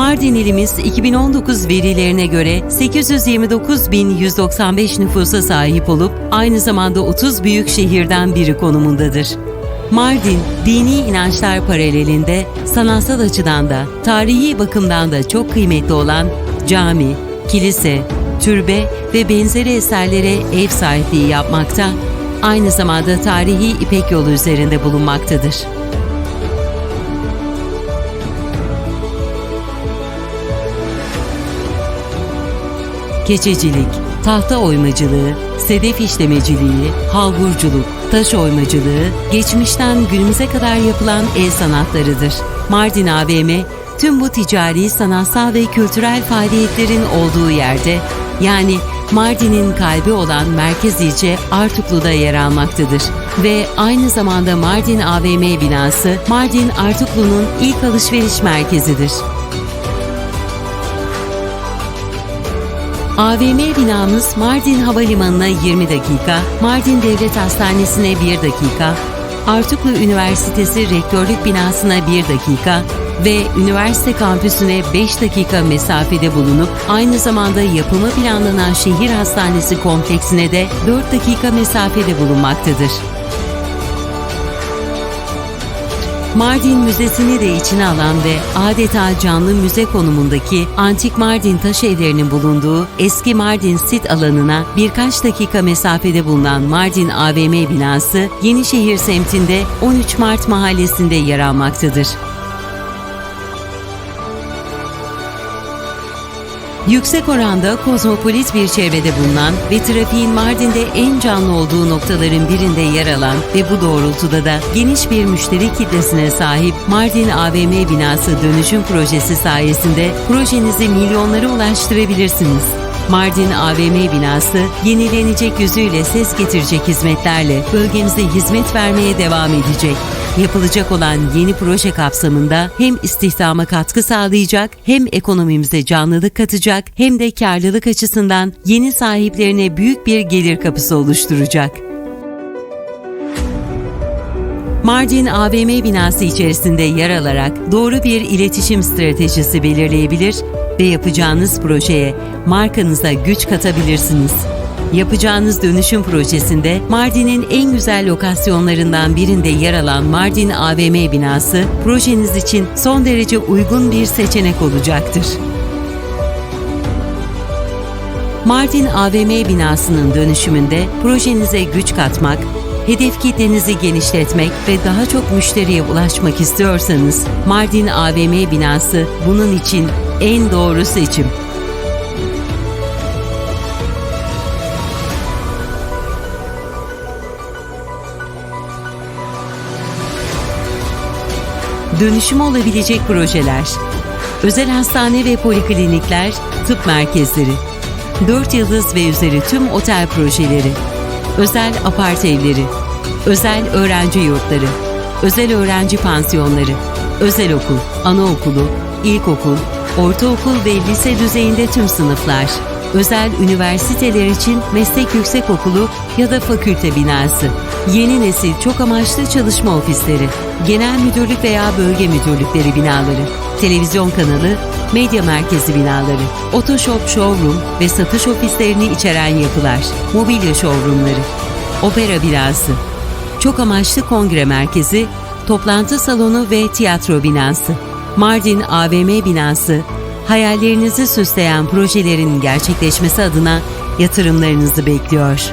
Mardin ilimiz 2019 verilerine göre 829.195 nüfusa sahip olup aynı zamanda 30 büyük şehirden biri konumundadır. Mardin, dini inançlar paralelinde sanatsal açıdan da tarihi bakımdan da çok kıymetli olan cami, kilise, türbe ve benzeri eserlere ev sahipliği yapmakta, aynı zamanda tarihi İpek yolu üzerinde bulunmaktadır. Keçecilik, tahta oymacılığı, sedef işlemeciliği, halburculuk, taş oymacılığı, geçmişten günümüze kadar yapılan el sanatlarıdır. Mardin AVM, tüm bu ticari, sanatsal ve kültürel faaliyetlerin olduğu yerde, yani Mardin'in kalbi olan merkez ilçe Artuklu'da yer almaktadır. Ve aynı zamanda Mardin AVM binası, Mardin Artuklu'nun ilk alışveriş merkezidir. AVM binamız Mardin Havalimanı'na 20 dakika, Mardin Devlet Hastanesi'ne 1 dakika, Artuklu Üniversitesi Rektörlük Binası'na 1 dakika ve üniversite kampüsüne 5 dakika mesafede bulunup aynı zamanda yapımı planlanan şehir hastanesi kompleksine de 4 dakika mesafede bulunmaktadır. Mardin Müzesi'ni de içine alan ve adeta canlı müze konumundaki antik Mardin taş evlerinin bulunduğu eski Mardin sit alanına birkaç dakika mesafede bulunan Mardin AVM binası Yenişehir semtinde 13 Mart mahallesinde yer almaktadır. Yüksek oranda kozmopolit bir çevrede bulunan ve trafiğin Mardin'de en canlı olduğu noktaların birinde yer alan ve bu doğrultuda da geniş bir müşteri kitlesine sahip Mardin AVM binası dönüşüm projesi sayesinde projenizi milyonlara ulaştırabilirsiniz. Mardin AVM binası yenilenecek yüzüyle ses getirecek hizmetlerle bölgemize hizmet vermeye devam edecek. Yapılacak olan yeni proje kapsamında hem istihdama katkı sağlayacak, hem ekonomimize canlılık katacak, hem de karlılık açısından yeni sahiplerine büyük bir gelir kapısı oluşturacak. Mardin AVM binası içerisinde yer alarak doğru bir iletişim stratejisi belirleyebilir ve yapacağınız projeye markanıza güç katabilirsiniz. Yapacağınız dönüşüm projesinde Mardin'in en güzel lokasyonlarından birinde yer alan Mardin AVM binası projeniz için son derece uygun bir seçenek olacaktır. Mardin AVM binasının dönüşümünde projenize güç katmak, hedef kitlenizi genişletmek ve daha çok müşteriye ulaşmak istiyorsanız Mardin AVM binası bunun için en doğru seçim. Dönüşümü olabilecek projeler, özel hastane ve poliklinikler, tıp merkezleri, 4 yıldız ve üzeri tüm otel projeleri, özel apart evleri, özel öğrenci yurtları, özel öğrenci pansiyonları, özel okul, anaokulu, ilkokul, ortaokul ve lise düzeyinde tüm sınıflar, özel üniversiteler için meslek yüksekokulu ya da fakülte binası, yeni nesil çok amaçlı çalışma ofisleri, genel müdürlük veya bölge müdürlükleri binaları, televizyon kanalı, medya merkezi binaları, otoshop showroom ve satış ofislerini içeren yapılar, mobilya showroomları, opera binası, çok amaçlı kongre merkezi, toplantı salonu ve tiyatro binası, Mardin AVM binası, hayallerinizi süsleyen projelerin gerçekleşmesi adına yatırımlarınızı bekliyor.